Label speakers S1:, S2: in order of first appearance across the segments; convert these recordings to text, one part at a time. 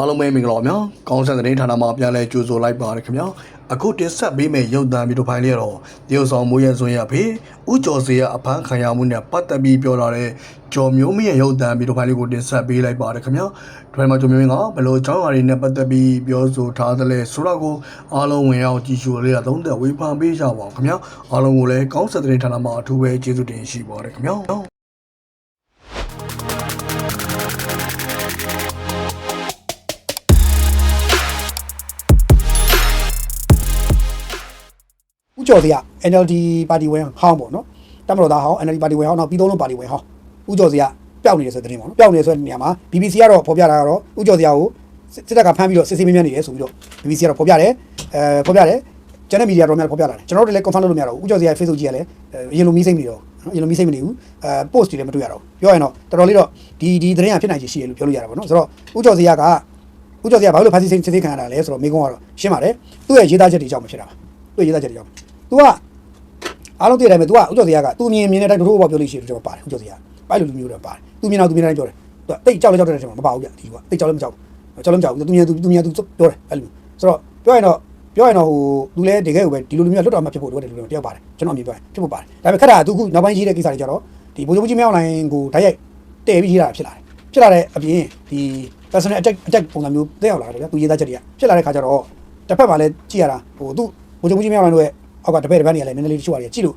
S1: အားလုံးပဲမင်္ဂလာပါဗျာကောင်းဆန်တဲ့ဌာနမှာပြန်လဲကြိုဆိုလိုက်ပါရခင်ဗျာအခုတင်ဆက်ပေးမယ့်ရုပ်သံဗီဒီယိုဖိုင်လေးကတော့တရုတ်ဆောင်မိုးရဲစွန်းရဖေဥကျော်စေရအဖမ်းခံရမှုနဲ့ပတ်သက်ပြီးပြောလာတဲ့ကျော်မျိုးမင်းရဲ့ရုပ်သံဗီဒီယိုဖိုင်လေးကိုတင်ဆက်ပေးလိုက်ပါရခင်ဗျာဒီမှာကျော်မျိုးမင်းကဘယ်လိုအကြောင်းအရာတွေနဲ့ပတ်သက်ပြီးပြောဆိုထားသလဲဆိုတော့ကိုအားလုံးဝင်ရောက်ကြည့်ရှုလေးတာသုံးသက်ဝေဖန်ပေးကြပါအောင်ခင်ဗျာအားလုံးကိုလည်းကောင်းဆန်တဲ့ဌာနမှာအထူးပဲကျေးဇူးတင်ရှိပါရခင်ဗျာ
S2: ကျော်စရာ NLD ပါတီဝင်ဟောင်းပေါ့နော်တမတော်သားဟောင်း NLD ပါတီဝင်ဟောင်းနောက်ပြီးသုံးလုံးပါတီဝင်ဟောင်းဥကျော်စရာပျောက်နေတယ်ဆိုတဲ့တင်ပေါ့နော်ပျောက်နေတယ်ဆိုတဲ့နေရာမှာ BBC ကတော့ဖော်ပြတာကတော့ဥကျော်စရာကိုစစ်တပ်ကဖမ်းပြီးတော့စစ်ဆေးမင်းမြန်းနေတယ်ဆိုပြီးတော့ BBC ကတော့ဖော်ပြတယ်အဲဖော်ပြတယ်ကျန်တဲ့မီဒီယာတော်များဖော်ပြလာတယ်ကျွန်တော်တို့လည်း confirm လုပ်လို့မရတော့ဘူးဥကျော်စရာ Facebook ကြီးကလည်းအရင်လိုမီးစိမ့်နေတော့နော်အရင်လိုမီးစိမ့်မနေဘူးအဲ post တွေလည်းမတွေ့ရတော့ဘူးပြောရရင်တော့တော်တော်လေးတော့ဒီဒီသတင်းကဖြစ်နိုင်ချေရှိတယ်လို့ပြောလို့ရတာပေါ့နော်ဆိုတော့ဥကျော်စရာကဥကျော်စရာဘာလို့ဖမ်းဆီးစစ်ဆေးခံရတာလဲဆိုတော့မိကုန်းကတော့ရှင်းပါတယ်သူ့ရဲ့ရေးသားချက်တွေကြောင့်မဖြစ်တာပါသူ့ရဲ့ရေးသားချက်တွေကြောင့် तू က အားလုံးသိတဲ့အတိုင်းပဲ तू ကဥကျော်စရာက तू မြင်မြင်တဲ့အတိုင်းတို့ဘောပြောလို့ရှိရင်ကျွန်တော်ပါတယ်ဥကျော်စရာပိုက်လိုလူမျိုးတော့ပါတယ် तू မြင်တော့ तू မြင်တဲ့အတိုင်းပြောတယ် तू တိတ်ကြောက်လဲကြောက်တဲ့အချိန်မှာမပါဘူးဗျဒီကတိတ်ကြောက်လဲမကြောက်ဘူးကြောက်လဲမကြောက်ဘူး तू မြင် तू မြင် तू ပြောတယ်အဲ့လိုဆိုတော့ပြောရင်တော့ပြောရင်တော့ဟို तू လဲတကယ်ကိုပဲဒီလိုလူမျိုးလွတ်တော်မှာဖြစ်ဖို့လိုတယ်လူမျိုးတယောက်ပါတယ်ကျွန်တော်အမြင်ပြောရင်ဖြစ်ဖို့ပါတယ်ဒါပေမဲ့ခက်တာ तू ခုနောက်ပိုင်းရေးတဲ့ကိစ္စတွေကြတော့ဒီဘိုးချုပ်ကြီးမြောက်လိုင်းကိုဓာတ်ရိုက်တည့်ပြီးရေးတာဖြစ်လာတယ်ဖြစ်လာတဲ့အပြင်ဒီ personal attack attack ပုံစံမျိုးတက်ရောက်လာတယ်ဗျ तू ရေးသားချက်တွေကဖြစ်လာတဲ့ခါကျတော့တစ်ဖက်မှာလဲကြည့်ရတာဟို तू ဘိုးချုပ်ကြီးမြောက်လိုင်းတို့ရဲ့ အောက်ကတပည့်တပန်းတွေကလည်းနည်းနည်းလေးတချို့ဟာတွေကြည့်လို့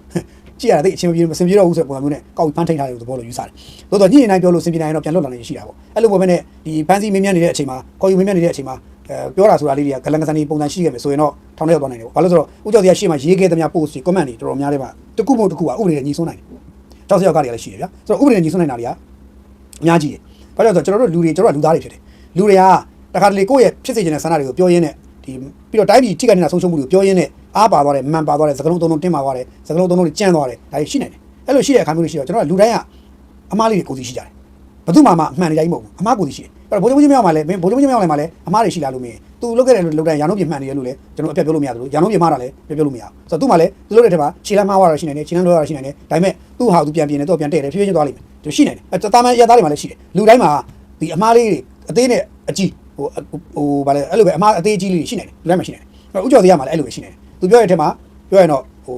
S2: ကြည့်ရတာသိအချင်းမပြေမစင်ပြေတော့ဘူးဆိုတဲ့ပုံစံမျိုးနဲ့ကောက်ပြီးဖမ်းထိန်ထားတယ်လို့သဘောလိုယူဆတယ်။သို့တော့ညှိနေနိုင်ပြောလို့စင်ပြေနိုင်ရင်တော့ပြန်လွတ်လာနိုင်ရရှိတာပေါ့။အဲ့လိုပဲနဲ့ဒီဖန်စီမင်းမြန်းနေတဲ့အချိန်မှာခေါ်ယူမင်းမြန်းနေတဲ့အချိန်မှာအဲပြောတာဆိုတာလေးတွေကဂလန်ကစန်ဒီပုံစံရှိခဲ့မယ်ဆိုရင်တော့ထောင်ထဲရောက်သွားနိုင်တယ်ပေါ့။ဘာလို့လဲဆိုတော့ဥကြောတရားရှေ့မှာရေးခဲ့သမျှ post တွေ comment တွေတော်တော်များတယ်ပါ။တစ်ခုမဟုတ်တစ်ခုကဥပဒေနဲ့ညီဆုံးနိုင်တယ်။တောက်စရောက်ကားတွေကလည်းရှိတယ်ဗျာ။ဆိုတော့ဥပဒေနဲ့ညီဆုံးနိုင်တာတွေကအများကြီးတယ်။ဘာလို့လဲဆိုတော့ကျွန်တော်တို့လူတွေကျွန်တော်တို့ကလူသားတွေဖြစ်တယ်။လူတွေကတခါတလေကိုယ့်ရဲ့ဖြစ်စေချင်တဲ့ဆန္ဒတွေကိုပြောရင်းနဲ့ ဒီပြီးတော့တိုင်းပြည်ထိခိုက်နေတာဆုံးရှုံးမှုတွေကိုပြောရင်းနဲ့အားပါသွားတယ်မှန်ပါသွားတယ်စကလုံးသုံးလုံးတင်းပါသွားတယ်စကလုံးသုံးလုံးတွေကြမ်းသွားတယ်ဒါတွေရှိနိုင်တယ်အဲ့လိုရှိတဲ့အခါမျိုးတွေရှိတော့ကျွန်တော်ကလူတိုင်းကအမားလေးတွေကိုယ်စီရှိကြတယ်ဘယ်သူမှမအမှန်တရားကြီးမဟုတ်ဘူးအမားကိုယ်စီရှိတယ်အဲ့တော့ဘိုးချုပ်ကြီးမြောက်မှာလည်းဘိုးချုပ်ကြီးမြောက်လည်းမှာလည်းအမားတွေရှိလာလို့မင်းသူလုတ်ခဲ့တဲ့လုတ်တဲ့ရာနှုတ်ပြမှန်နေရလို့လည်းကျွန်တော်အပြတ်ပြောလို့မရဘူးရာနှုတ်ပြမှားတာလည်းပြောပြောလို့မရဘူးဆိုတော့သူ့မှာလည်းသူလုတ်တဲ့ထက်မှာခြေလမ်းမှားသွားတာရှိနိုင်တယ်ခြေလမ်းလွှဲသွားတာရှိနိုင်တယ်ဒါပေမဲ့သူ့ဟာသူပြန်ပြင်နေတော့ပြန်တဲ့တယ်ဖြည်းဖြည်းချင်းသွားလိမ့်မယ်သူရှိနိုင်တယ်အဲတာမန်ရသားတွေမှာလည်းရှိတယ်လူတိုင်းမှာဒီအမားလေးတွေအသေးနဲ့အကြီး ဟိုဟိုဗာလဲအဲ့လိုပဲအမားအသေးကြီးလေးတွေရှိနိုင်တယ်လူတိုင်းမှာရှိနိုင်တယ်အဲ့တော့ဥကျော်သေးရမှာလည်းအဲ့လိုပဲရှိနိုင်တယ်သူပြောရတဲ့ထက်မှာပြောရင်တော့ဟို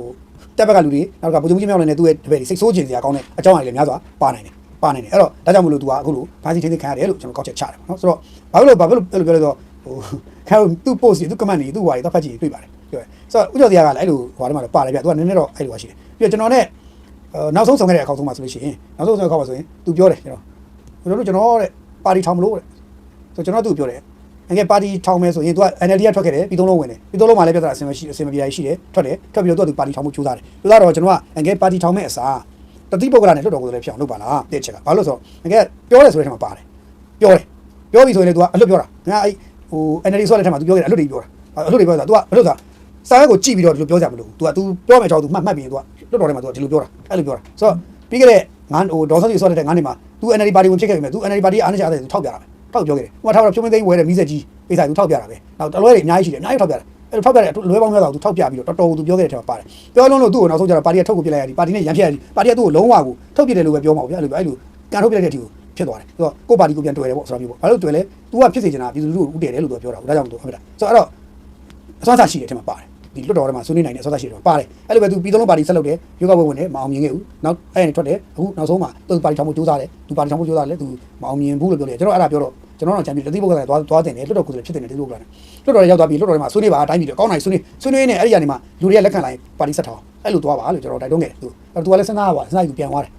S2: တက်ဘက်ကလူတွေနောက်ကဗိုလ်ချုပ်ကြီးမြောက်လည်းနဲ့သူ့ရဲ့တပည့်တွေစိတ်ဆိုးခြင်းစရာကောင်းတဲ့အကြောင်းအရာတွေလည်းများစွာပါနိုင်တယ်ပါနိုင်တယ်အဲ့တော့ဒါကြောင့်မလို့သူကအခုလိုဖာစီထင်းထင်းခံရတယ်လို့ကျွန်တော်ကောက်ချက်ချတယ်ပေါ့နော်ဆိုတော့ဘာလို့လဲဘာလို့အဲ့လိုပြောလဲဆိုတော့ဟိုခဲသူ့ post တွေသူ့ comment တွေသူ့ဟာတွေတော့ဖတ်ကြည့်တွေ့ပါတယ်ပြောတယ်ဆိုတော့ဥကျော်တရားကလည်းအဲ့လိုဟိုထဲမှာတော့ပါတယ်ဗျသူကနည်းနည်းတော့အဲ့လိုပါရှိတယ်ပြီးတော့ကျွန်တော်နဲ့နောက်ဆုံးဆောင်ခဲ့တဲ့အခေါက်ဆုံးမှာဆိုလို့ရှိရင်နောက်ဆုံးဆောင်ခဲ့အခါမှာဆိုရင်သူပြောတယ်ကျွန်တော်တို့ကျွန်တော်တဲ့ပါတီထောင်မလို့တဲ့ ဆိုကျွန်တော်သူ့ပြောတယ်ငယ်ပါတီထောင်မယ်ဆိုရင်သူက NLD ကထွက်ခဲ့တယ်ပြီးသုံးလုံးဝင်တယ်ပြီးသုံးလုံးမှာလည်းပြဿနာအစင်မရှိအစင်မပြေရှိတယ်ထွက်တယ်ထွက်ပြီးတော့သူကပါတီထောင်မှုကြိုးစားတယ်ကြိုးစားတော့ကျွန်တော်ကငယ်ပါတီထောင်မဲ့အစားတတိပုဂ္ဂလနဲ့လွတ်တော်ကိုလည်းဖြစ်အောင်လုပ်ပါလားတဲ့ချက်ကဘာလို့ဆိုတော့ငယ်ပြောတယ်ဆိုတဲ့ထဲမှာပါတယ်ပြောတယ်ပြောပြီဆိုရင်လည်း तू ကအလွတ်ပြောတာငါအဲ့ဟို NLD ဆိုတဲ့ထဲမှာ तू ပြောခဲ့တယ်အလွတ်တွေပြောတာအလွတ်တွေပြောတာ तू ကဘယ်လိုဆိုစာရွက်ကိုကြည့်ပြီးတော့ဒီလိုပြောကြမလို့ तू က तू ပြောမယ်ကြောင်း तू မှတ်မှတ်ပြီး तू ကလွတ်တော်ထဲမှာ तू ဒီလိုပြောတာအဲ့လိုပြောတာဆိုတော့ပြီးခဲ့တဲ့ငါဟိုဒေါ်ဆန်းစီဆိုတဲ့ငါနေမှာ तू NLD ပါတီဝင်ဖြစ်ခဲ့ပြီမဲ့ तू NLD ပါတီအားနေချတဲ့ तू ထောက်ပြတာပဲ ထောက်ပြောခဲ့တယ်ဟိုမှာထောက်တော့ဖြုံးမသိဝဲတဲ့မိဆက်ကြီးပိစာသူထောက်ပြတာပဲနောက်တလွဲတွေအများကြီးရှိတယ်အများကြီးထောက်ပြတယ်အဲ့ထောက်ပြတယ်လွဲပေါင်းများစွာသူထောက်ပြပြီးတော့တော်တော်သူပြောခဲ့တဲ့ထဲမှာပါတယ်ပြောလုံးလို့သူ့ကိုနောက်ဆုံးကျတော့ပါတီကထုတ်ကိုပြလိုက်ရတယ်ပါတီနဲ့ရန်ဖြစ်ရတယ်ပါတီကသူ့ကိုလုံးဝကိုထုတ်ပြတယ်လို့ပဲပြောမှာပေါ့ဗျာအဲ့လိုအဲ့လိုကန်ထုတ်ပြလိုက်တဲ့အထိကိုဖြစ်သွားတယ်သူကကိုပါတီကိုပြန်တွေ့တယ်ပေါ့ဆိုတာမျိုးပေါ့ဘာလို့တွေ့လဲ तू ကဖြစ်စေချင်တာပြည်သူလူထုကိုဥတည်တယ်လို့သူကပြောတာပေါ့ဒါကြောင့်သူဟုတ်လားဆိုတော့အဲ့တော့အစွမ်းစားရှိတယ်ထဲမှာပါတယ်ဒီလွတ်တော်ထဲမှာဆွေးနွေးနိုင်တဲ့အစွမ်းစားရှိတယ်ပါတယ်အဲ့လိုပဲသူပြည်သူလုံးပါတီဆက်လုပ်တယ်ရုပ်ကဝဲဝင်တယ်မအောင်မြင်ခဲ့ဘူးနောက်အဲ့ရထွက်တယ်အခုနောက်ဆုံးမှာသူပါတီထောင်ဖို့ကြိုးစားတယ်သူပါတီထောင်ဖို့ကြိုးစားတယ်သူမအောင်မြင်ဘူးလို့ပြောတယ်ကျွန်တော်အဲ့ဒါပြောတော့ ကျွန်တော်တော့ချန်ပီယံတတိပုဂ္ဂိုလ်ကသွားသွားတင်တယ်လွတ်တော်ကိုယ်စားဖြစ်တယ်တတိပုဂ္ဂိုလ်ကလွတ်တော်ရောက်သွားပြီလွတ်တော်ထဲမှာဆွေးနွေးပါအတိုင်းပြည်တော့ကောင်းနိုင်ဆွေးနွေးဆွေးနွေးနေအဲ့ဒီကနေမှလူတွေကလက်ခံလိုက်ပါတီဆက်ထောင်အဲ့လိုသွားပါလို့ကျွန်တော်တိုက်တွန်းခဲ့တယ်သူအဲ့တော့သူကလည်းစဉ်းစားပါစဉ်းစားယူပြန်သွားတယ်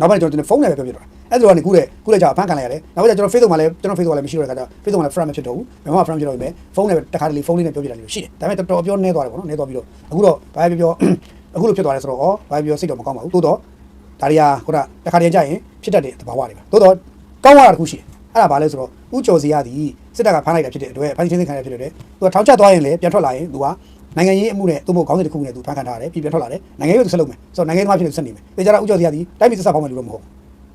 S2: နောက်ပိုင်းကျွန်တော်ဖုန်းနဲ့ပဲပြောပြတော့အဲ့ဒါကနေခုတဲ့ခုတဲ့ကြာဖန်ခံလိုက်ရတယ်နောက်ပိုင်းကျကျွန်တော် Facebook မှာလည်းကျွန်တော် Facebook ကလည်းမရှိတော့တဲ့ခါကျ Facebook မှာလည်း friend မဖြစ်တော့ဘူးဘယ်မှာ friend ဖြစ်တော့ပြီဖုန်းနဲ့တခါတလေဖုန်းလေးနဲ့ပြောပြတာမျိုးရှိတယ်ဒါပေမဲ့တော်တော်ပြောနေသွားတယ်ပေါ့နော်နေသွားပြီးတော့အခုတော့ဘာပဲပြောအခုလိုဖြစ်သွားတယ်ဆိုတော့ဩဘာပဲပြောစိတ်တော့မကောင်းပါဘူးတိုးတော့ဒါတွေကခုနတခါတည်းကြာရင်ဖြစ်တတ်တဲ့သဘာဝတွေပါတိုးတော့ကောင်းသွားတာတစ်ခုရှိတယ် အဲ့ဒါဘာလဲဆိုတော့ဥကျော်စီရသည်စစ်တပ်ကဖမ်းလိုက်တာဖြစ်တဲ့အတွက်ဖမ်းချင်းချင်းခံရဖြစ်တဲ့အတွက်သူကထောင်ချသွားရင်လည်းပြန်ထွက်လာရင်သူကနိုင်ငံရေးအမှုနဲ့သူ့ဘုတ်ခေါင်းစဉ်တစ်ခုနဲ့သူဖမ်းခံထားရတယ်ပြီးပြန်ထွက်လာတယ်နိုင်ငံရေးကိုဆက်လုပ်မယ်ဆိုတော့နိုင်ငံရေးသမားဖြစ်နေဆက်နေမယ်တေချာတာဥကျော်စီရသည်တိုင်းပြည်သစ္စာဖောက်မယ်လို့တော့မဟုတ်ဘူး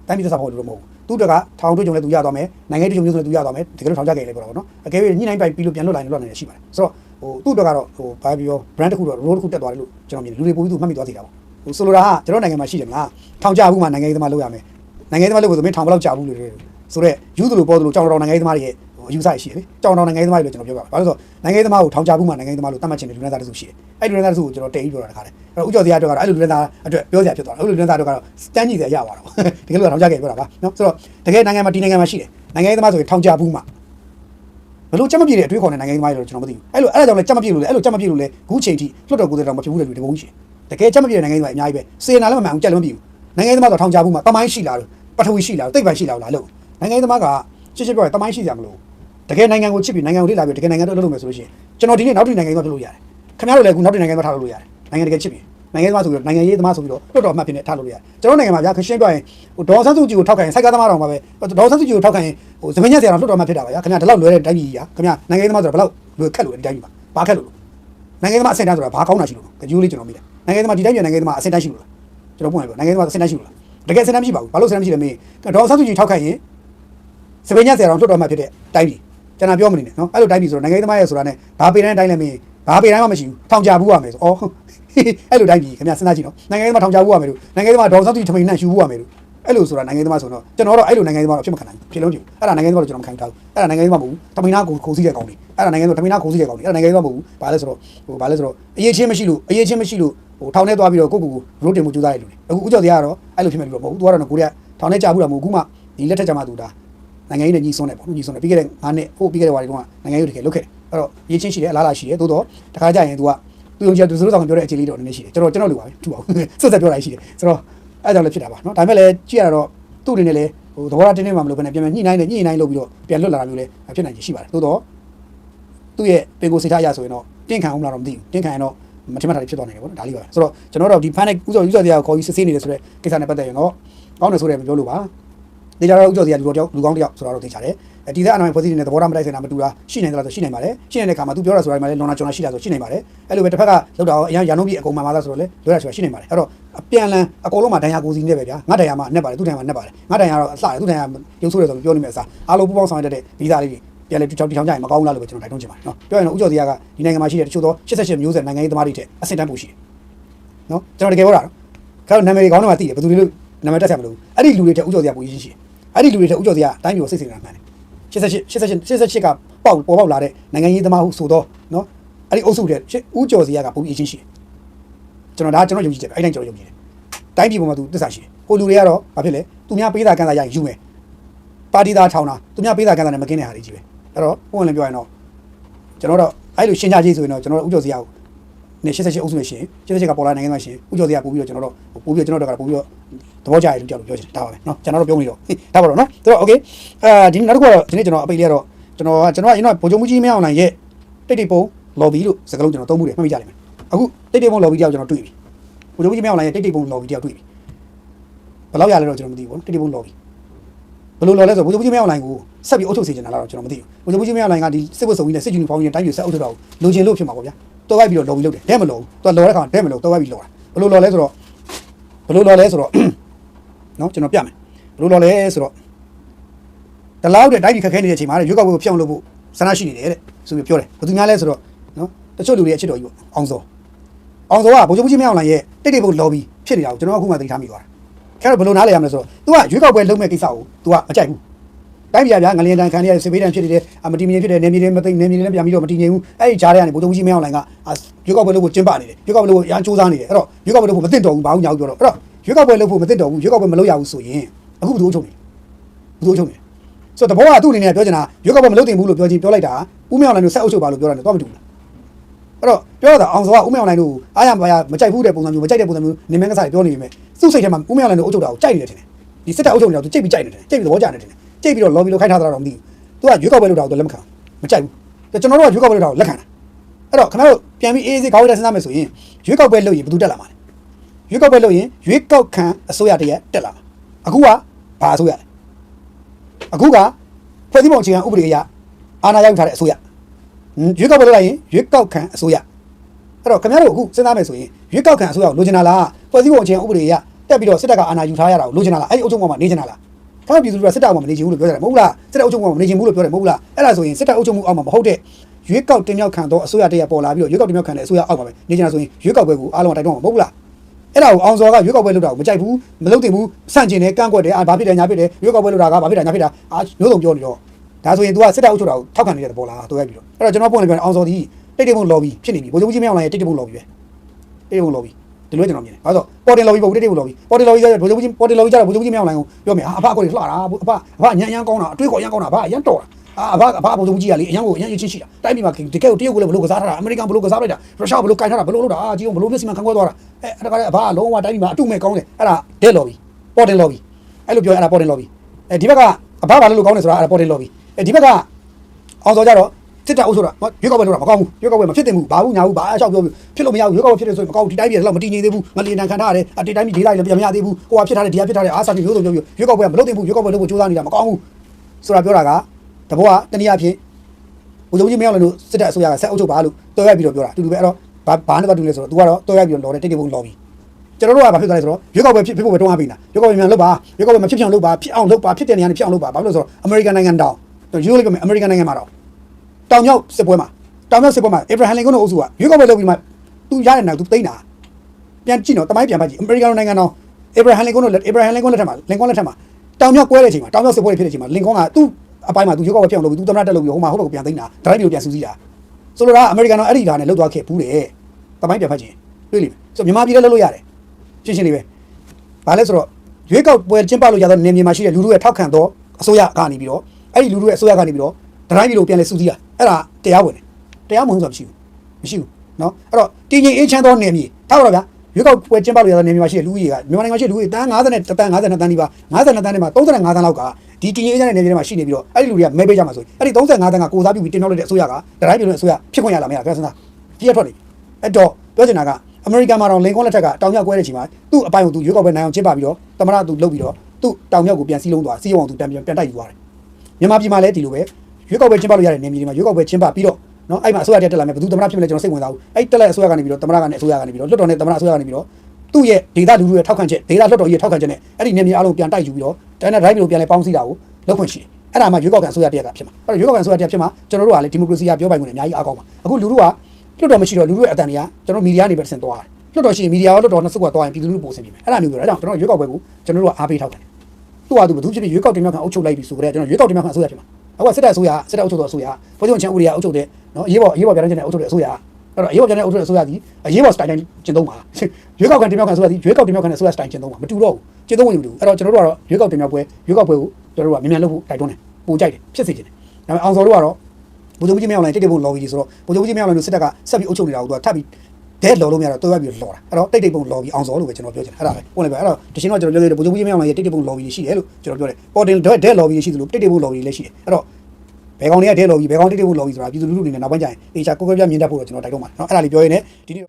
S2: တိုင်းပြည်သက်သာဖို့လို့မဟုတ်ဘူးသူတကထောင်တွေ့ကြုံလဲသူရသွားမယ်နိုင်ငံတွေ့ကြုံမျိုးဆိုလဲသူရသွားမယ်တကယ်လို့ထောင်ကြခဲ့လဲပြောတာပေါ့နော်အကယ်၍ညှိနှိုင်းပိုက်ပြီးလို့ပြန်လွတ်လာရင်လွတ်နိုင်ရရှိပါတယ်ဆိုတော့ဟိုသူ့အတွက်ကတော့ဟိုဘာပြော brand တစ်ခုတော့ role တစ်ခုတက်သွားတယ်လို့ကျွန်တော်မြင်တယ်လူတွေပိုပြီးသူမှတ်မိသွားသေးတာပေါ့ဟိုဆိုလိုတာကကျွန်တော်နိုင်ငံမှာရှိတယ်မလားထောင်ကြဘူးမှနိုင်ငံရေးသမားလုပ်ရမယ်နိုင်ငံရေးသမားလုပ်ဖို့ဆိုမင်းထောင်ဘယ်လောက်ကြာဘူးလို့ ဆိုတော့ယူသလိုပေါ်သလိုကြောင်တော်နိုင်ငံရေးသမားတွေရဲ့ဟဟိုအယူဆရှိတယ်လေကြောင်တောင်နိုင်ငံရေးသမားတွေလို့ကျွန်တော်ပြောပါဘာလို့ဆိုနိုင်ငံရေးသမားကိုထောင်ချမှုမှာနိုင်ငံရေးသမားလို့တတ်မှတ်ခြင်းတဲ့လူနည်းသားတစုရှိတယ်အဲ့ဒီလူနည်းသားတစုကိုကျွန်တော်တိတ်ပြီးပြောတာတခါတယ်အဲ့တော့ဥကျော်တရားအတွက်ကတော့အဲ့လိုလူနည်းသားအတွက်ပြောစရာဖြစ်သွားတယ်အဲ့လိုလူနည်းသားအတွက်ကတော့စတန်းကြီးစရာရသွားတာပေါ့တကယ်လို့ထောင်ချခဲ့ပြောတာပါနော်ဆိုတော့တကယ်နိုင်ငံမှာဒီနိုင်ငံမှာရှိတယ်နိုင်ငံရေးသမားဆိုရင်ထောင်ချမှုမှာဘလို့ကြက်မပြေတဲ့အတွေးခေါ်တဲ့နိုင်ငံရေးသမားတွေလို့ကျွန်တော်မသိဘူးအဲ့လိုအဲ့ဒါကြောင့်လည်းကြက်မပြေလို့လေအဲ့လိုကြက်မပြေလို့လေခုချိန်ထိလွတ်တော်ကိုယ်တော်မဖြစ်ဘူးလေလူတဘုံရှိတယ်တကယ်ကြက်မပြေတဲ့နိုင်ငံရေးသမားအများကြီးပဲစေနာလည်းမမှန်အောင်ကြက်လည်းမပြေဘူးနိုင်ငံရေးသမားဆိုထောင်ချမှုမှာတမိုင်းရှိလာလို့ပထဝီရှိလာလို့တိတ်ပိုင်ရှိလာလို့လားလို့ နိုင်ငံရေးသမားကချစ်ချစ်ပြောရင်တမိုင်းရှိကြမလို့တကယ်နိုင်ငံကိုချစ်ပြီးနိုင်ငံကိုလေ့လာပြီးတကယ်နိုင်ငံတော့လုပ်လို့မယ်ဆိုလို့ရှိရင်ကျွန်တော်ဒီနေ့နောက်တစ်နိုင်ငံသွားဖြစ်လို့ရတယ်ခင်ဗျားတို့လည်းအခုနောက်တစ်နိုင်ငံသွားထားလို့ရတယ်နိုင်ငံတကယ်ချစ်ပြီးနိုင်ငံသမားဆိုပြီးတော့နိုင်ငံရေးသမားဆိုပြီးတော့လွတ်တော်အမှတ်ဖြစ်နေထားလို့ရတယ်ကျွန်တော်နိုင်ငံမှာဗျာခရှင်းပြောရင်ဟိုဒေါ်ဆန်းစုကြည်ကိုထောက်ခံရင်စိုက်ကားသမားတော်မှာပဲဒေါ်ဆန်းစုကြည်ကိုထောက်ခံရင်ဟိုသမင်းညက်ဆရာတော်လွတ်တော်အမှတ်ဖြစ်တာပါဗျာခင်ဗျာဒီလောက်လွယ်တဲ့တိုင်းပြည်ကြီးอ่ะခင်ဗျာနိုင်ငံရေးသမားဆိုတာဘယ်လောက်လွယ်ခက်လို့ဒီတိုင်းပြည်မှာဘာခက်လို့နိုင်ငံရေးသမားအဆင့်တန်းဆိုတာဘာကောင်းတာရှိလို့ကြိုးလေးကျွန်တော်မိတယ်နိုင်ငံရေးသမားဒီတိုင်းပြည်နိုင်ငံရေးသမားအဆင့်တန်းရှိလို့ကျွန်တော်ပွင့်ပြောနိုင်ငံရေးသမားအဆင့်တန်းရှိလို့တကယ်အဆင့်တန်းမရှိပါဘူးဘာလို့အဆင့်တန်းမရှိလဲမင်းဒေါ်ဆန်းစုကြည်ထောက်ခံရင် စပင်းညက်ဆရာတော်လွတ်တော်အမှတ်ဖြစ်တဲ့တိုင်းပြည်ကျွန်တော်ပြောမနေနဲ့နော်အဲ့လိုတိုင်းပြည်ဆိုတော့နိုင်ငံရေးသမားရဲ့ဆိုတာနဲ့ဘာပေတိုင်းတိုင်းလည်းမင်းဘာပေတိုင်းမှမရှိဘူးထောင်ကြဘူးရမယ်ဆိုဩအဲ့လိုတိုင်းပြည်ခင်ဗျစဉ်းစားကြည့်နော်နိုင်ငံရေးသမားထောင်ကြဘူးရမယ်လို့နိုင်ငံရေးသမားဒေါ်စောတိထမိန်နဲ့ယူဘူးရမယ်လို့အဲ့လိုဆိုတာနိုင်ငံရေးသမားဆိုတော့ကျွန်တော်တော့အဲ့လိုနိုင်ငံရေးသမားတော့ဖြစ်မခံနိုင်ဘူးဖြစ်လုံးဖြစ်အဲ့ဒါနိုင်ငံရေးသမားတော့ကျွန်တော်မခံထားဘူးအဲ့ဒါနိုင်ငံရေးသမားမဟုတ်ဘူးထမိန်နာကိုခိုးစီးတဲ့ကောင်တွေအဲ့ဒါနိုင်ငံရေးသမားထမိန်နာခိုးစီးတဲ့ကောင်တွေအဲ့ဒါနိုင်ငံရေးသမားမဟုတ်ဘူးဘာလဲဆိုတော့ဟိုဘာလဲဆိုတော့အရေးချင်းမရှိလို့အရေးချင်းမရှိလို့ဟိုထောင်ထဲသွားပြီးတော့ကိုကိုကိုရိုးတင်မှုကြိုးစားရလူတွေအခုဥကြော်တရားကတော့အဲ့လိုဖြစ်မယ်လို့တော့မဟုတ်ဘူးသူကတော့ကိုရီးယားထောင်ထဲကြာဘူးလားမဟုတ်ဘူးခုမှဒီလက်ထက်ကြမှာသူဒါ နိုင်ငံရေးနဲ့ညီစွန်းတယ်ပေါ့နော်ညီစွန်းတယ်ပြီးခဲ့တဲ့9နှစ်ဟိုပြီးခဲ့တဲ့ဝါရီတုန်းကနိုင်ငံရေးတကယ်လုပ်ခဲ့တယ်အဲ့တော့ရေးချင်းရှိတယ်အလားအလာရှိတယ်သို့တော့တခါကြရင် तू ကသူယုံကြည်သူစလို့ဆောင်ပြောတဲ့အခြေလေးတော့နည်းနည်းရှိတယ်ကျွန်တော်ကျွန်တော်လူပါပဲထူပါဘူးစွတ်ဆက်ပြောတာရှိတယ်ဆိုတော့အဲ့ကြောင့်လည်းဖြစ်တာပါနော်ဒါပေမဲ့လည်းကြည့်ရတော့သူ့အနေနဲ့လည်းဟိုသဘောထားတင်းတင်းမှမလုပ်ဘဲနဲ့ပြန်ပြန်ညှိနှိုင်းတယ်ညှိနှိုင်းလုပ်ပြီးတော့ပြန်လွတ်လာတာမျိုးလည်းဖြစ်နိုင်ချေရှိပါတယ်သို့တော့သူ့ရဲ့ပင်ကိုစိတ်ထားအရဆိုရင်တော့တင်းခံအောင်မလားတော့မသိဘူးတင်းခံရင်တော့မထင်မှတ်တာဖြစ်သွားနိုင်တယ်ပေါ့နော်ဒါလေးပါပဲဆိုတော့ကျွန်တော်တို့ဒီ panic ဥစ္စာဥစ္စာတရားကိုခေါ်ပြီးစစ်ဆေးနေတယ်ဆိုတော့ကိစ္စနဲ့ပတ်သက်ရင်တော့ကောင်းတယ်ဆိုတယ်မပြောလို့ပါ တေချာတော့ဥကျော်စီကလူတော်တယောက်လူကောင်းတယောက်ဆိုတော့တေချာတယ်အဲဒီသက်အနာမဖွဲ့စည်းနေတဲ့သဘောထားမတိုက်ဆိုင်တာမတူတာရှိနိုင်တယ်လားဆိုရှိနိုင်ပါတယ်ရှိနေတဲ့ခါမှာသူပြောတာဆိုတာမှလည်းလွန်လာကျွမ်းလာရှိတာဆိုရှိနိုင်ပါတယ်အဲ့လိုပဲတစ်ဖက်ကလောက်တာအရင်ရန်လုံးပြီးအကုန်မှမှာလားဆိုတော့လေလွယ်တာဆိုတာရှိနိုင်ပါတယ်အဲ့တော့အပြန်လန်အကုန်လုံးမှာဒဏ်ရာကိုစီနေပဲဗျာငါဒဏ်ရာမှာနဲ့ပါတယ်သူဒဏ်ရာမှာနဲ့ပါတယ်ငါဒဏ်ရာတော့အလှတယ်သူဒဏ်ရာရုပ်ဆိုးတယ်ဆိုပြောနေမယ်အစားအားလုံးပူပေါင်းဆောင်ရတဲ့ဗီဇာလေးတွေပြန်လေတူချောင်းတီချောင်းကြရင်မကောင်းဘူးလားလို့ပဲကျွန်တော်တိုက်တွန်းချင်ပါတယ်နော်ပြောရင်တော့ဥကျော်စီကဒီနိုင်ငံမှာရှိတဲ့တချို့သော88မျိုးဆက်နိုင်ငံရေးသမားတွေတဲ့အဆင့်တန်းပူရှိတယ်နော်ကျွန်တော်တကယ်ပြောတာနော်ကျွန်တော်နာမည်ကောင်းတော့မှသိတယ်ဘယ်သူတွေလို့နာမည်တက်ဆက်မလို့အဲ့ဒီလူတွေတဲ့ဥကျော်စီကပူရင်းရှိတယ် အဲ့ဒီလူတွေထက်ဥကျော်စီကအတိုင်းမျိုးစိတ်စိတ်ကမှန်တယ်88 88 88ကပေါက်ပေါ်ပေါက်လာတဲ့နိုင်ငံရေးသမားဟုဆိုတော့နော်အဲ့ဒီအုပ်စုတဲ့ဥကျော်စီကပုံပြီးအချင်းရှိတယ်ကျွန်တော်ဒါကျွန်တော်ယုံကြည်တယ်အဲ့တိုင်းကျွန်တော်ယုံကြည်တယ်တိုင်းပြည်ပေါ်မှာသူသစ္စာရှိတယ်ဟိုလူတွေကတော့ဘာဖြစ်လဲသူများပေးတာကန်တာရရင်ယူမယ်ပါတီသားထောင်တာသူများပေးတာကန်တာနဲ့မကင်းတဲ့ဟာတွေကြီးပဲအဲ့တော့ပုံဝင်လည်းပြောရင်တော့ကျွန်တော်တော့အဲ့လိုရှင်းကြကြီးဆိုရင်တော့ကျွန်တော်တို့ဥကျော်စီကနေ88အုပ်စုနဲ့ရှင်88ကပေါ်လာနိုင်ငံမှာရှင်ဥကျော်စီကပို့ပြီးတော့ကျွန်တော်တို့ပို့ပြီးတော့ကျွန်တော်တို့ကပို့ပြီးတော့ သဘောကျတယ်လို့ကြောက်လို့ပြောချင်တယ်ဒါပါပဲเนาะကျွန်တော်တို့ပြောနေတော့ဒါပါတော့เนาะဆိုတော့ okay အဲဒီနောက်တစ်ခုကတော့ဒီနေ့ကျွန်တော်အပိတ်လေးကတော့ကျွန်တော်ကကျွန်တော်ကရင်တော့ဗိုလ်ချုပ်မှုကြီးမင်းအောင်နိုင်ရဲ့တိတ်တိတ်ပုံ lobby လို့စကားလုံးကျွန်တော်သုံးမှုတယ်မှတ်မိကြလိမ့်မယ်အခုတိတ်တိတ်ပုံ lobby တယောက်ကျွန်တော်တွေ့ပြီဗိုလ်ချုပ်မှုကြီးမင်းအောင်နိုင်ရဲ့တိတ်တိတ်ပုံ lobby တယောက်တွေ့ပြီဘယ်လောက်ရလဲတော့ကျွန်တော်မသိဘူးတိတ်တိတ်ပုံ lobby ဘယ်လိုလော်လဲဆိုဗိုလ်ချုပ်မှုကြီးမင်းအောင်နိုင်ကိုဆက်ပြီးအုပ်ချုပ်စေချင်တာလားတော့ကျွန်တော်မသိဘူးဗိုလ်ချုပ်မှုကြီးမင်းအောင်နိုင်ကဒီစစ်ဘုတ်စုံကြီးနဲ့စစ်ယူနီဖောင်းကြီးနဲ့တိုင်းပြည်ဆက်အုပ်ချုပ်တာကိုလိုချင်လို့ဖြစ်မှာပေါ့ဗျာတော်ဝိုက်ပြီးတော့ lobby လုပ်တယ်ဒဲမလို့သူကလော်တဲ့ခါဒဲမလို့တော်ဝိုက်ပြီးလော်တာဘယ်လိုလော်လဲဆိုတော့ဘယ်လိုလော်လဲဆိုတော့ နော်ကျွန်တော်ပြမယ်ဘယ်လိုလော်လဲဆိုတော့တလောက်တဲ့တိုင်းပြည်ခက်ခဲနေတဲ့အချိန်မှာရွေးကောက်ပွဲကိုပြောင်းလို့ဖို့ဆန္ဒရှိနေတယ်တဲ့ဆိုပြီးပြောတယ်ဘယ်သူများလဲဆိုတော့နော်တချို့လူတွေအချစ်တော်ကြီးပေါ့အောင်စောအောင်စောကဗိုလ်ချုပ်ကြီးမင်းအောင်လှိုင်ရဲ့တိတ်တိတ်ဖို့ lobby ဖြစ်နေတာကိုကျွန်တော်အခုမှသတိထားမိသွားတာခင်ဗျားတို့ဘယ်လိုနားလဲရမလဲဆိုတော့ तू ကရွေးကောက်ပွဲလုပ်မဲ့ကိစ္စကို तू ကမကြိုက်ဘူးတိုင်းပြည်ကဗျာငလျင်တန်ခံရတဲ့စစ်ဘေးတန်ဖြစ်နေတယ်အမတီမီဖြစ်တယ်နေမြေတွေမသိနေမြေတွေလည်းပြန်ပြီးတော့မတည်ငြိမ်ဘူးအဲ့ဒီဂျားတွေကနေဗိုလ်ချုပ်ကြီးမင်းအောင်လှိုင်ကရွေးကောက်ပွဲလုပ်ဖို့ကျင်းပနေတယ်ရွေးကောက်ပွဲလုပ်ဖို့ရန်စူးစမ်းနေတယ်အဲ့တော့ရွေးကောက်ပွဲလုပ်ဖို့မသိတော့ဘူးဘာလို့ညာပြောတော့အဲ့တော့ ရွေးကောက်ပွဲလုပ်ဖို့မသိတော့ဘူးရွေးကောက်ပွဲမလုပ်ရဘူးဆိုရင်အခုဘယ်သူချုပ်နေဘယ်သူချုပ်နေဆိုတော့တဘောကသူ့အနေနဲ့ပြောချင်တာရွေးကောက်ပွဲမလုပ်တင်ဘူးလို့ပြောချင်းပြောလိုက်တာဦးမင်းအောင်လှိုင်တို့ဆက်အုပ်ချုပ်ပါလို့ပြောတာနဲ့တော့မတူဘူးလားအဲ့တော့ပြောတာအောင်စောကဦးမင်းအောင်လှိုင်တို့အားရပါရမကြိုက်ဘူးတဲ့ပုံစံမျိုးမကြိုက်တဲ့ပုံစံမျိုးနေမင်းကစားပြောနေပြီမဲ့သူ့စိတ်ထဲမှာဦးမင်းအောင်လှိုင်တို့အုပ်ချုပ်တာကိုကြိုက်နေတယ်ထင်တယ်ဒီစစ်တပ်အုပ်ချုပ်နေတာသူကြိတ်ပြီးကြိုက်နေတယ်ကြိတ်ပြီးသဘောကျနေတယ်ကြိတ်ပြီးတော့ lobby လို့ခိုင်းထားတာတော့မသိဘူးသူကရွေးကောက်ပွဲလုပ်တာကိုလက်မခံမကြိုက်ဘူးကျွန်တော်တို့ကရွေးကောက်ပွဲလုပ်တာကိုလက်ခံတာအဲ့တော့ခင်ဗျားတို့ပြန်ပြီးအေးအေးခေါင်းရည်စဉ်းစားမယ်ဆိုရင်ရွေးကောက်ပွဲလုပ်ရင်ဘယ်သူတက်လာမှာလဲ ရွေးကောက်ပွဲလုပ်ရင်ရွေးကောက်ခံအစိုးရတရက်တက်လာမှာအခုကဘာအစိုးရလဲအခုကဖွဲ့စည်းပုံအခြေခံဥပဒေအရအာဏာရယူထားတဲ့အစိုးရရွေးကောက်ပွဲလုပ်လိုက်ရင်ရွေးကောက်ခံအစိုးရအဲ့တော့ခင်ဗျားတို့အခုစဉ်းစားမယ်ဆိုရင်ရွေးကောက်ခံအစိုးရကိုလိုချင်တာလားဖွဲ့စည်းပုံအခြေခံဥပဒေအရတက်ပြီးတော့စစ်တပ်ကအာဏာယူထားရတာကိုလိုချင်တာလားအဲ့ဒီအုပ်ချုပ်မှုမှာနေချင်တာလားခင်ဗျားပြည်သူတွေကစစ်တပ်အောက်မှာမနေချင်ဘူးလို့ပြောကြတယ်မဟုတ်လားစစ်တပ်အုပ်ချုပ်မှုမှာမနေချင်ဘူးလို့ပြောတယ်မဟုတ်လားအဲ့ဒါဆိုရင်စစ်တပ်အုပ်ချုပ်မှုအောက်မှာမဟုတ်တဲ့ရွေးကောက်တင်မြှောက်ခံသောအစိုးရတရက်ပေါ်လာပြီးတော့ရွေးကောက်တင်မြှောက်ခံတဲ့အစိုးရအောက်မှာပဲနေချင်တာဆိုရင်ရွေးကောက်ပွဲကိုအားလုံးတိုက်တော့မှာမဟုတ်လား အဲ့ဒါကိုအောင်စော်ကရွေးကောက်ပွဲလုပ်တာကိုမကြိုက်ဘူးမလုပ်တင်ဘူးစန့်ကျင်တယ်ကန့်ကွက်တယ်အာဘာဖြစ်တယ်ညာဖြစ်တယ်ရွေးကောက်ပွဲလုပ်တာကဘာဖြစ်တာညာဖြစ်တာအာမျိုးစုံပြောနေတော့ဒါဆိုရင် तू ကစစ်တပ်အုပ်ချုပ်တာကိုထောက်ခံနေတဲ့သဘောလားတွေ့ရပြီတော့အဲ့တော့ကျွန်တော်ပုံနေပြန်အောင်စော်ဒီတိတ်တိတ်ပုံ lobby ဖြစ်နေပြီဘိုးချုပ်ကြီးမင်းအောင်လိုင်းရဲ့တိတ်တိတ်ပုံ lobby ပဲတိတ်တိတ်ပုံ lobby ဒီလိုကျွန်တော်မြင်တယ်။ဘာလို့ပေါ်တင် lobby ပုံတိတ်တိတ်ပုံ lobby ပေါ်တင် lobby ကျတော့ဘိုးချုပ်ကြီးပေါ်တင် lobby ကျတော့ဘိုးချုပ်ကြီးမင်းအောင်လိုင်းကိုပြောမယ်ဟာအဖကိုလှတာအဖအဖအညံ့ညံ့ကောင်းတာအတွေးခေါ်ရမ်းကောင်းတာဘာအရမ်းတော်တာ အာအဖအဖဘိုးချုပ်ကြီးကလေအရမ်းကိုအရမ်းရချင်းရှိတာတိုင်းပြည်မှာတကယ်ကိုတရုတ်ကိုလည်းဘလို့ကစားထားတာအမေရိကန်ဘလို့ကစားလိုက်တာရုရှားဘလို့ကင်ထားတာဘလို့လုပ်တာအာကြီးကဘလို့မျက်စိမှခံခွဲသွားတာအဲအဲ့ဒါကလည်းအဖအလုံးဝတိုင်းပြည်မှာအတုမဲ့ကောင်းတယ်အဲ့ဒါ dead lobby ပေါ်တင် lobby အဲ့လိုပြောရင်အဲ့ဒါပေါ်တင် lobby အဲဒီဘက်ကအဖဘာလို့လို့ကောင်းတယ်ဆိုတာအဲ့ဒါပေါ်တင် lobby အဲဒီဘက်ကအောင်စောကြတော့စစ်တပ်အုပ်ဆိုတာရွေးကောက်ပွဲလုပ်တာမကောင်းဘူးရွေးကောက်ပွဲမဖြစ်တင်ဘူးဘာဘူးညာဘူးဘာအချောက်ပြောဘူးဖြစ်လို့မရဘူးရွေးကောက်ပွဲဖြစ်တယ်ဆိုရင်မကောင်းဘူးဒီတိုင်းပြည်ကတော့မတည်ငြိမ်သေးဘူးငလျင်တန်ခံထားရတယ်အတေတိုင်းပြည်ဒေသတွေလည်းပြန်မရသေးဘူးကိုကဖြစ်ထားတယ်ဒီကဖြစ်ထားတယ်အားစာပြီးမျိုးစုံပြောပြီးရွေးကောက်ပွဲကမလုပ်တင်ဘူးရွေးကောက်ပွဲလုပ်ဖို့ကြိုးစားနေတာမကောင်းဘူးဆိုတာပြောတာက တဘောကတနည်းအားဖြင့်ဘုရားကြီးမရောက်လို့စစ်တပ်အစိုးရကဆက်အုပ်ချုပ်ပါလို့တော်ရပြီးတော့ပြောတာအတူတူပဲအဲ့တော့ဘာဘာနဲ့ဘာတူလဲဆိုတော့ तू ကတော့တော်ရပြီးတော့လော်တယ်တိတ်တိတ်ပုံလော်ပြီးကျွန်တော်တို့ကဘာဖြစ်သွားလဲဆိုတော့ရွေးကောက်ပွဲဖြစ်ဖြစ်ဖို့ပဲတွန်းအားပေးတာရွေးကောက်ပွဲမြန်လုပ်ပါရွေးကောက်ပွဲမဖြစ်ဖြစ်အောင်လုပ်ပါဖြစ်အောင်လုပ်ပါဖြစ်တဲ့နေရာနဲ့ဖြစ်အောင်လုပ်ပါဘာလို့လဲဆိုတော့အမေရိကန်နိုင်ငံတောင်ယူရိုလိအမေရိကန်နိုင်ငံမှာတော့တောင်မြောက်စစ်ပွဲမှာတောင်မြောက်စစ်ပွဲမှာအေဗရာဟမ်လင်ကွန်တို့အုပ်စုကရွေးကောက်ပွဲလုပ်ပြီးမှသူရတဲ့နောက်သူသိမ်းတာပြန်ကြည့်တော့တမိုင်းပြန်ပါကြည့်အမေရိကန်နိုင်ငံတော်အေဗရာဟမ်လင်ကွန်တို့အေဗရာဟမ်လင်ကွန်လက်ထက်မှာလင်ကွန်လက်ထက်မှာတောင်မြောက်ကွဲတဲ့အချိန်မှာတောင်မြောက်စစ်ပွဲဖြစ်တဲ့အချိန်မှာလင်ကွန်ကသူ့ အပိုင်းမှာသူရွေးကောက်ပွဲဖြစ်အောင်လုပ်ပြီးသူသမ္မတတက်လုပ်ပြီးဟိုမှာဟိုဘက်ကိုပြန်သိမ်းတာဒရိုက်ပြီးပြန်စူးစီးတာဆိုလိုတာအမေရိကန်တော့အဲ့ဒီဓာတ်နဲ့လှုပ်သွားခဲ့ဘူးတယ်တမိုင်းပြန်ဖတ်ခြင်းတွေ့လိမ့်မယ်ဆိုမြန်မာပြည်လည်းလှုပ်လို့ရတယ်ရှင်းရှင်းလေးပဲ ဘာလဲဆိုတော့ရွေးကောက်ပွဲကျင်းပလို့ရသောနေမြေမှာရှိတဲ့လူလူရဲ့ထောက်ခံသောအစိုးရကနေပြီးတော့အဲ့ဒီလူလူရဲ့အစိုးရကနေပြီးတော့ဒတိုင်းပြည်လိုပြန်လဲစူးစီးတာအဲ့ဒါတရားဝင်တယ်တရားမဟုတ်ဆိုတာမရှိဘူးမရှိဘူးเนาะအဲ့တော့တည်ငြိမ်အေးချမ်းသောနေမြေထားတော့ဗျာ ရွေးကောက်ပွဲကျင်းပလို့ရသောနေမြေမှာရှိတဲ့လူကြီးကမြန်မာနိုင်ငံမှာရှိတဲ့လူကြီးတန်း50နဲ့တန်း50နဲ့တန်းဒီပါ52တန်းနဲ့မှာ35တန်းလောက်ကဒီတည်ငြိမ်အေးချမ်းတဲ့နေမြေတွေမှာရှိနေပြီးတော့အဲ့ဒီလူတွေကမဲပေးကြမှာဆိုရင်အဲ့ဒီ35တန်းကကိုစားပြုပြီးတင်တော့တဲ့အစိုးရကဒတိုင်းပြည်လိုအစိုးရဖြစ်ခွင့်ရလာမရပြောစမ်းသားပြည့်ထွက်နေပြီအဲ့တော့ပြောချင်တာကအမေရိကန်မှာတော့လင်ကွန်လက်ထက်ကတောင်မြောက်ကွဲတဲ့ချိန်မှာသူ့အပိုင်းကိုသူရွေးကောက်ပွဲနိုင်အောင်ကျင်းပပြီးတော့တမရသူလုပ်ပြီးတော့သူ့တောင်မြောက်ကိုပြန်စီးလုံးသွားစီးအောင်သူတန်ပြန်ပြန်တိုက်ယူသွားတယ်မြန်မာပြည်မှာလည်းဒီလိုပဲရွေးကောက်ပွဲကျင်းပလို့ရတဲ့နေပြည်တော်မှာရွေးကောက်ပွဲကျင်းပပြီးတော့ နော်အဲ့မှာအစိုးရတက်တက်လာမယ်ဘယ်သူတမရဖြစ်မလဲကျွန်တော်စိတ်ဝင်စားဘူးအဲ့တက်လက်အစိုးရကနေပြီးတော့တမရကနေအစိုးရကနေပြီးတော့လွတ်တော်နဲ့တမရအစိုးရကနေပြီးတော့သူ့ရဲ့ဒေတာလူလူရဲ့ထောက်ခံချက်ဒေတာလွတ်တော်ကြီးရဲ့ထောက်ခံချက်နဲ့အဲ့ဒီနေမြေအားလုံးပြန်တိုက်ယူပြီးတော့တိုင်းနဲ့ဒိုင်းပြည်ကိုပြန်လဲပေါင်းစည်းတာကိုလုပ်ခွင့်ရှိတယ်အဲ့ဒါမှရွေးကောက်ခံအစိုးရတရက်ကဖြစ်မှာအဲ့တော့ရွေးကောက်ခံအစိုးရတရက်ဖြစ်မှာကျွန်တော်တို့ကလည်းဒီမိုကရေစီကပြောပိုင်ခွင့်နဲ့အများကြီးအားကောင်းပါအခုလူလူကလွတ်တော်မရှိတော့လူလူရဲ့အတန်တွေကကျွန်တော်မီဒီယာနေပဲဆင်သွားတယ်လွတ်တော်ရှိရင်မီဒီယာရောလွတ်တော်နှစ်စုကသွားရင်ပြည်သူလူထုပို့ဆင်ပြီမယ်အဲ့ဒါမျိုးပြောတာဒါကြောင့်ကျွန်တော်ရွေးကောက်ပွဲကိုကျွန်တော်တို့ကအားပေးထောက်တယ်သူ့ဟာသူဘယ်သူဖြစ်ဖြစ်ရွေးကောက်တင်မြောက်ခံအုပ်ချုပ်လိုက်ပြီဆိုကြတဲ့ကျွန်တော်ရွေးကောက်တင်မြောက်ခံအစိုးရဖြစ်မှာ အခုကစစ်တပ်အစိုးရစစ်တပ်အုပ်ချုပ်တော်အစိုးရဖွဲ့စည်းချမ်းဥပဒေအုပ်ချုပ်တဲ့နော်အရေးပေါ်အရေးပေါ်ပြန်တဲ့အုပ်ချုပ်တဲ့အစိုးရအဲ့တော့အရေးပေါ်ပြန်တဲ့အုပ်ချုပ်တဲ့အစိုးရဒီအရေးပေါ်စတိုင်တိုင်းကျင့်သုံးပါရွေးကောက်ခံတင်မြောက်ခံအစိုးရဒီရွေးကောက်တင်မြောက်ခံတဲ့အစိုးရစတိုင်ကျင့်သုံးပါမတူတော့ဘူးကျင့်သုံးဝင်မတူဘူးအဲ့တော့ကျွန်တော်တို့ကတော့ရွေးကောက်တင်မြောက်ပွဲရွေးကောက်ပွဲကိုကျွန်တော်တို့ကမြန်မြန်လုပ်ဖို့တိုက်တွန်းတယ်ပိုကြိုက်တယ်ဖြစ်စေချင်တယ်ဒါပေမဲ့အောင်စော်တို့ကတော့ဘုရားကြီးမင်းအောင်လိုင်းတိတ်တိတ်ပုံလော်ကြီးဆိုတော့ဘုရားကြီးမင်းအောင်လိုင်းတို့စစ်တပ်ကဆက်ပြီးအုပ်ချုပ်နေတာကိုသူကထပ်ပြီး ဒဲလော်လို့မရတော့တွဲပြီးလော်တာအဲ့တော့တိတ်တိတ်ပုံလော်ပြီးအောင်စော်လို့ပဲကျွန်တော်ပြောချင်တယ်အဲ့ဒါပဲပုံလိုက်ပဲအဲ့တော့တရှင်တော့ကျွန်တော်ပြောသေးတယ်ဘုရားကြီးမင်းအောင်လိုင်းရဲ့တိတ်တိတ်ပုံလော်ပြီးရှိတယ်လို့ကျွန်တော်ပြောတယ်ပေါ်တင်ဒဲလော်ပြီးရှိသလိုတိတ်တိတ်ပုံလော်ပြီးလည်းရှိတယ်အဲ့တော့ဘယ်ကောင်တွေကဒဲလော်ပြီးဘယ်ကောင်တိတ်တိတ်ပုံလော်ပြီးဆိုတာပြည်သူလူထုအနေနဲ့နောက်ပိုင်းကျရင်အေချာကိုကိုပြမြင်တတ်ဖို့တော့ကျွန်တော်တိုက်တော့မှာเนาะအဲ့ဒါလေးပြောရင်းနဲ့ဒီနေ့